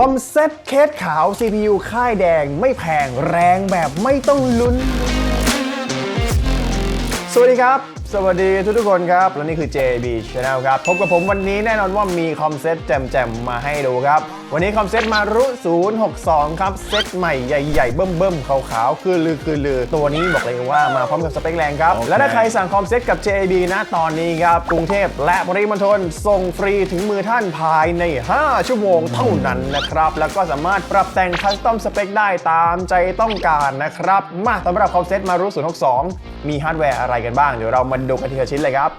คอมเซ็ตเคสขาว CPU ค่ายแดงไม่แพงแรงแบบไม่ต้องลุ้น สวัสดีครับสวัสดีทุกทุกๆคนครับ และนี่คือ JB Channel ครับ พบกับผมวันนี้แน่นอนว่ามีคอมเซ็ตแจมๆ มาให้ดูครับ วันนี้คอมเซ็ตมารุ 062 ครับ เซ็ตใหม่ใหญ่ๆ เบิ่มๆ ขาวๆ คือลือคือลือ ตัวนี้บอกเลยว่ามาพร้อมกับสเปคแรงครับ และถ้าใครสั่งคอมเซ็ตกับ JB นะตอนนี้ครับ กรุงเทพและปริมณฑลส่งฟรีถึงมือท่านภายใน 5 ชั่วโมงเท่านั้นนะครับ แล้วก็สามารถปรับแต่งคัสตอมสเปคได้ตามใจต้องการนะครับ มาสำหรับคอมเซ็ตมารุ 062 มีฮาร์ดแวร์อะไรกันบ้างเดี๋ยวเรามาดูกันทีละชิ้นเลยครับ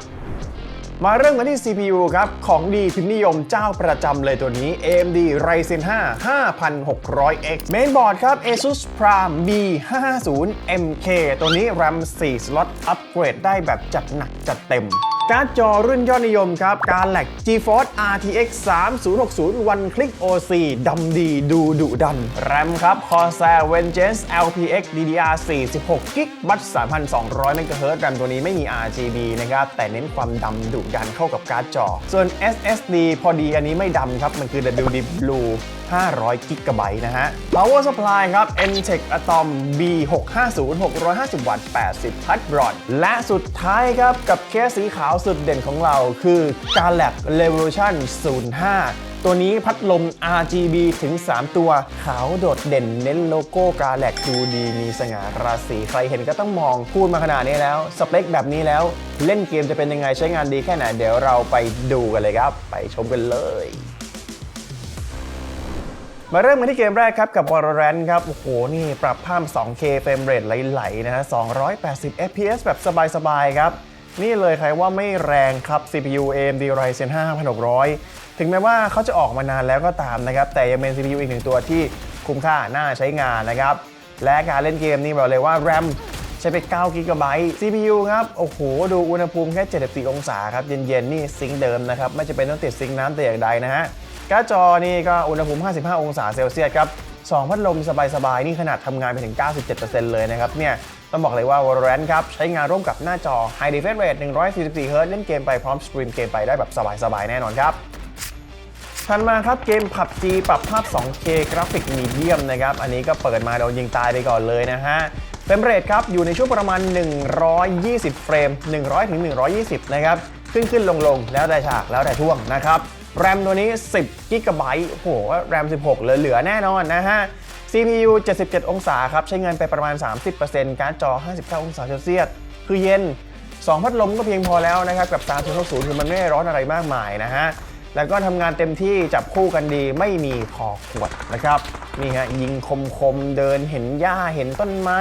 มาเริ่มกันที่ CPU ครับ ของดีพิมพ์นิยมเจ้าประจำเลยตัวนี้ AMD Ryzen 5 5600X เมนบอร์ดครับ ASUS Prime B550 MK ตัวนี้ RAM 4 สล็อตอัปเกรดได้แบบจัดหนักจัดเต็ม การ์ดจอรุ่นยอดนิยมครับการแหลก GeForce RTX 3060 One Click OC ดำดีดูดุดัน RAM ครับ Corsair Vengeance LPX DDR 46 GB บัต3,200 MHz RAM ตัวนี้ไม่มี RGB นะครับ แต่เน้นความดำดุดันเข้ากับการ์ดจอ ส่วน SSD พอดีอันนี้ไม่ดำครับ มันคือ WD Blue 500 GB นะฮะ Power Supply ครับ Entech Atom B650 650 วัตต์ 80พัดบรอดและสุดท้ายครับ กับเคสสีขาวสุดเด่นของเราคือ g a l a c Revolution 05 ตัวนี้พัดลม RGB ถึง 3 ตัว ขาวโดดเด่นเน้นโลโก้ g a l a c ดูดีมีสง่าราศีใครเห็นก็ต้องมองพูดมาขนาดนี้แล้ว สเปคแบบนี้แล้ว เล่นเกมจะเป็นยังไงใช้งานดีแค่ไหน เดี๋ยวเราไปดูกันเลยครับ ไปชมกันเลยมาเริ่มกันที่เกมแรกครับกับ Valorant ครับ โอ้โห นี่ปรับภาพ 2K เฟรมเรทไหลๆนะฮะ 280 FPS แบบสบาย ๆ ครับ นี่เลยใครว่าไม่แรงครับ CPU AMD Ryzen 5 5600 ถึงแม้ว่าเขาจะออกมานานแล้วก็ตามนะครับ แต่ยังเป็น CPU อีกหนึ่งตัวที่คุ้มค่าน่าใช้งานนะครับ และการเล่นเกมนี่บอกเลยว่า RAM ใช้ไป9 g b CPU ครับ โอ้โห ดูอุณหภูมิแค่ 74 องศาครับ เย็น ๆ นี่ซิงเดิมนะครับ ไม่จะเป็นต้องติดซิงน้ำแต่อย่างใดนะฮะการ์ดจอนี่ก็อุณหภูมิ 55 องศาเซลเซียสครับ 2 พัดลมสบาย ๆ นี่ขนาดทำงานไปถึง 97%เลยนะครับเนี่ย ต้องบอกเลยว่า Valorant ครับ ใช้งานร่วมกับหน้าจอ High Refresh Rate 144 Hz เล่นเกมไปพร้อมสตรีมเกมไปได้แบบสบายๆ แน่นอนครับถัดมาครับเกม PUBG ปรับภาพ 2K กราฟิกมีเดียมนะครับ อันนี้ก็เปิดมาโดนยิงตายไปก่อนเลยนะฮะเฟรมเรทครับ อยู่ในช่วงประมาณ 120 เฟรม 100ถึง120 นะครับ ขึ้นขึ้นลงลงแล้วแต่ฉากแล้วแต่ช่วงนะครับ แรมตัวนี้ 10 g b โอ้โห แรม 16 เหลือๆแน่นอนนะฮะ CPU 77 องศาครับ ใช้เงินไปประมาณ 30%การ์ดจอ 59 องศาเซลเซียส คือเย็น 2 พัดลมก็เพียงพอแล้วนะครับ กับ 3060 คือมันไม่ร้อนอะไรมากมายนะฮะ แล้วก็ทำงานเต็มที่จับคู่กันดีไม่มีคอขวดนะครับ นี่ฮะยิงคมคมเดินเห็นหญ้าเห็นต้นไม้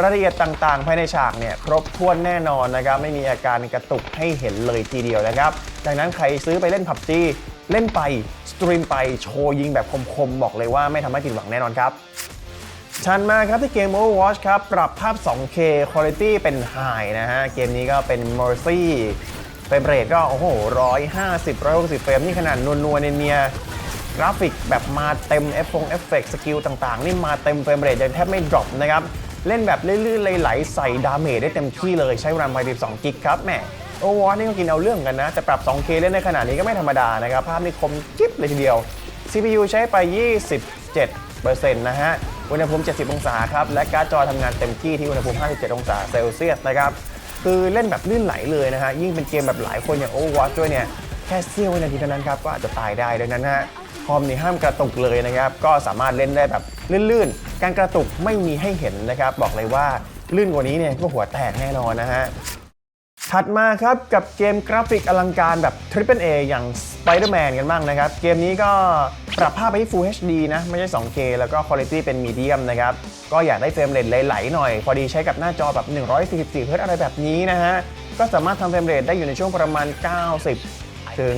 รายละเอียดต่างๆ ภายในฉากเนี่ยครบถ้วนแน่นอนนะครับ ไม่มีอาการกระตุกให้เห็นเลยทีเดียวนะครับ ดังนั้นใครซื้อไปเล่นผับจี เล่นไป สตรีมไป โชว์ยิงแบบคมๆ บอกเลยว่าไม่ทำให้ผิดหวังแน่นอนครับชันมาครับที่เกม Overwatch ครับ ปรับภาพ 2K Quality เป็น High นะฮะ เกมนี้ก็เป็น Mercy เฟรมเรทก็ โอ้โห 150 160 เฟรม นี่ขนาดนัวๆเนียกราฟิกแบบมาเต็มเอฟฟงเอฟเฟกสกิลต่างๆ นี่มาเต็มเฟรมเรทยังแทบไม่ดรอปนะครับ เล่นแบบลื่นๆไหลๆใส่ดาเมจได้เต็มที่เลยใช้ RAM ไป12กิกครับแหม Overwatch นี่ก็กินเอาเรื่องกันนะแต่ปรับ 2K เล่นในขนาดนี้ก็ไม่ธรรมดานะครับ ภาพนี่คมจิ๊บเลยทีเดียว CPU ใช้ไป 27%นะฮะ อุณหภูมิ 70 องศาครับ และการ์ดจอทำงานเต็มที่ที่อุณหภูมิ 57 องศาเซลเซียสนะครับ คือเล่นแบบลื่นไหลเลยนะฮะ ยิ่งเป็นเกมแบบหลายคนอย่าง Overwatch ด้วยเนี่ย แค่เสี้ยววินาทีเท่านั้นครับ ก็อาจจะตายได้ดังนั้นฮะคอมนี่ห้ามกระตุกเลยนะครับ ก็สามารถเล่นได้แบบลื่นๆ การกระตุกไม่มีให้เห็นนะครับ บอกเลยว่าลื่นกว่านี้เนี่ยก็หัวแตกแน่นอนนะฮะ ถัดมาครับกับเกมกราฟิกอลังการแบบ Triple A อย่าง Spider-Man กันบ้างนะครับ เกมนี้ก็ปรับภาพไปที่ Full HD นะ ไม่ใช่ 2K แล้วก็ Quality เป็น Medium นะครับ ก็อยากได้เฟรมเรทไหลๆหน่อย พอดีใช้กับหน้าจอแบบ 144 Hz อะไรแบบนี้นะฮะ ก็สามารถทำเฟรมเรทได้อยู่ในช่วงประมาณ 90ถึง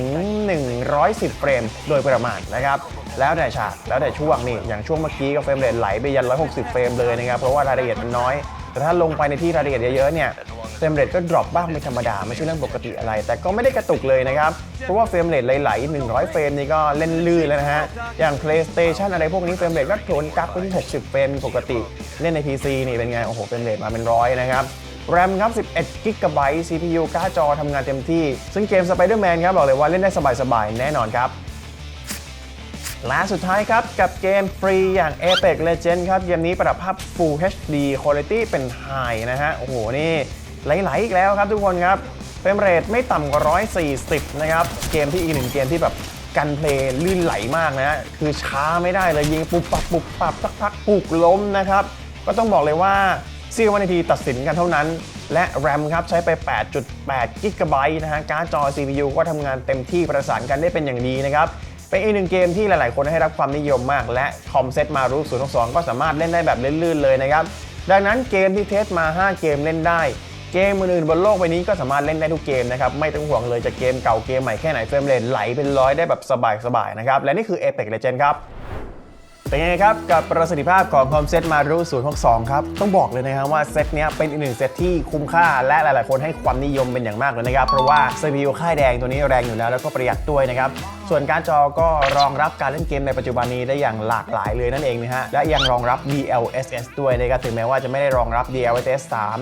110 เฟรม โดยประมาณนะครับ แล้วแต่ฉาก แล้วแต่ช่วงนี่ อย่างช่วงเมื่อกี้ก็เฟรมเรทไหลไปยัน 160 เฟรมเลยนะครับ เพราะว่ารายละเอียดมันน้อย แต่ถ้าลงไปในที่รายละเอียดเยอะๆเนี่ย เฟรมเรทก็ดรอปบ้างเป็นธรรมดา ไม่ใช่เรื่องปกติอะไร แต่ก็ไม่ได้กระตุกเลยนะครับ เพราะว่าเฟรมเรทไหลๆ100 เฟรมนี่ก็เล่นลื่นแล้วนะฮะ อย่าง PlayStation อะไรพวกนี้เฟรมเรทก็โผล่กลับไปที่60 เฟรมปกติ เล่นใน PC นี่เป็นไง โอ้โห เฟรมเรทมาเป็นร้อยนะครับ RAM ครับ 11 g b CPU การ์ดจอทำงานเต็มที่ ซึ่งเกม Spider-Man ครับบอกเลยว่าเล่นได้สบายๆ แน่นอนครับและสุดท้ายครับ กับเกมฟรีอย่าง Apex Legends ครับ เกมนี้ปรับภาพ Full HD Quality เป็น High นะฮะ โอ้โห นี่ ไหลๆอีกแล้วครับทุกคนครับเฟรมเรทไม่ต่ำกว่า 140 นะครับ เกมที่อีกหนึ่งเกมที่แบบกันเพลย์ลื่นไหลมากนะฮะคือช้าไม่ได้เลยยิงปุบปับปุบปับสักพักปุกล้มนะครับ ก็ต้องบอกเลยว่าเซียวันนาทีตัดสินกันเท่านั้น และ RAM ครับใช้ไป 8.8กิกะไบต์นะฮะการ์ดจอ CPU ก็ทำงานเต็มที่ประสานกันได้เป็นอย่างดีนะครับ เป็นอีกหนึ่งเกมที่หลาย ๆ คนให้รับความนิยมมาก และคอมเซตมารู้0 2 2ก็สามารถเล่นได้แบบลื่นๆเลยนะครับ ดังนั้นเกมที่เทสมา 5 เกมเล่นได้ เกมอื่นๆบนโลกใบนี้ก็สามารถเล่นได้ทุกเกมนะครับ ไม่ต้องห่วงเลยจะเกมเก่าเกมใหม่แค่ไหนเฟรมเรทไหลเป็นร้อยได้แบบสบายๆนะครับ และนี่คือ Apex Legends ครับเป็นไงครับ กับประสิทธิภาพของคอมเซ็ตมารุ062 ครับ ต้องบอกเลยนะครับว่าเซตเนี้ยเป็นอีกหนึ่งเซตที่คุ้มค่าและหลาย ๆ คนให้ความนิยมเป็นอย่างมากเลยนะครับ เพราะว่า CPU ค่ายแดงตัวนี้แรงอยู่แล้วแล้วก็ประหยัดด้วยนะครับส่วนการดจอก็รองรับการเล่นเกมในปัจจุบันนี้ได้อย่างหลากหลายเลยนั่นเองนะฮะ และยังรองรับ DLSS ด้วยนะครับ ถึงแม้ว่าจะไม่ได้รองรับ DLSS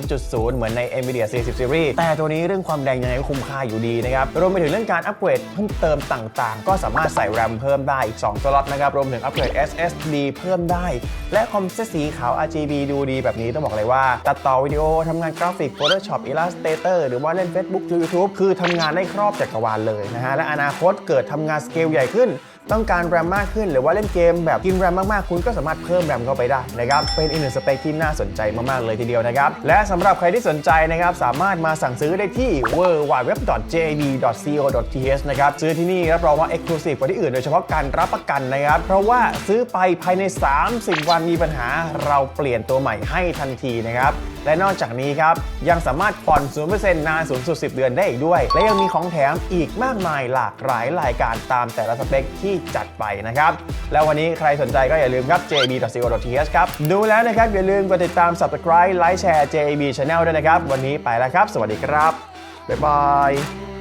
3.0 เหมือนใน NVIDIA 40 Series แต่ตัวนี้เรื่องความแรงยังไงก็คุ้มค่าอยู่ดีนะครับ รวมไปถึงเรื่องการอัปเกรดเพิ่มเติมต่างๆ ก็สามารถใส่ RAM เพิ่มได้อีก 2 สล็อตนะครับ รวมถึงอัปเกรด SSD เพิ่มได้ และคอมเซตสีขาว RGB ดูดีแบบนี้ต้องบอกเลยว่า ตัดต่อวิดีโอทำงานกราฟิก Photoshop Illustrator หรือว่าเล่น Facebook YouTube คือทำงานได้ครอบจักรวาลเลยนะฮะ และอนาคตเกิดทำงานสเกลใหญ่ขึ้น ต้องการแรมมากขึ้น หรือว่าเล่นเกมแบบกินแรมมากๆ คุณก็สามารถเพิ่มแรมเข้าไปได้นะครับ เป็นอีกหนึ่งสเปคที่น่าสนใจมากๆ เลยทีเดียวนะครับ และสำหรับใครที่สนใจนะครับสามารถมาสั่งซื้อได้ที่ w w w j b c o t h นะครับซื้อที่นี่รับรองว่า Exclusive กว่าที่อื่นโดยเฉพาะการรับประกันนะครับ เพราะว่าซื้อไปภายใน 30 วันมีปัญหาเราเปลี่ยนตัวใหม่ให้ทันทีนะครับและนอกจากนี้ครับ ยังสามารถผ่อน 0%นานสูงสุด 10 เดือนได้อีกด้วย และยังมีของแถมอีกมากมายหลากหลายรายการตามแต่ละสเปคที่จัดไปนะครับ แล้ววันนี้ใครสนใจก็อย่าลืมครับ jb.co.th ครับ ดูแล้วนะครับ อย่าลืมกดติดตาม subscribe ไลค์แชร์ JB Channel ด้วยนะครับ วันนี้ไปแล้วครับ สวัสดีครับ บ๊ายบาย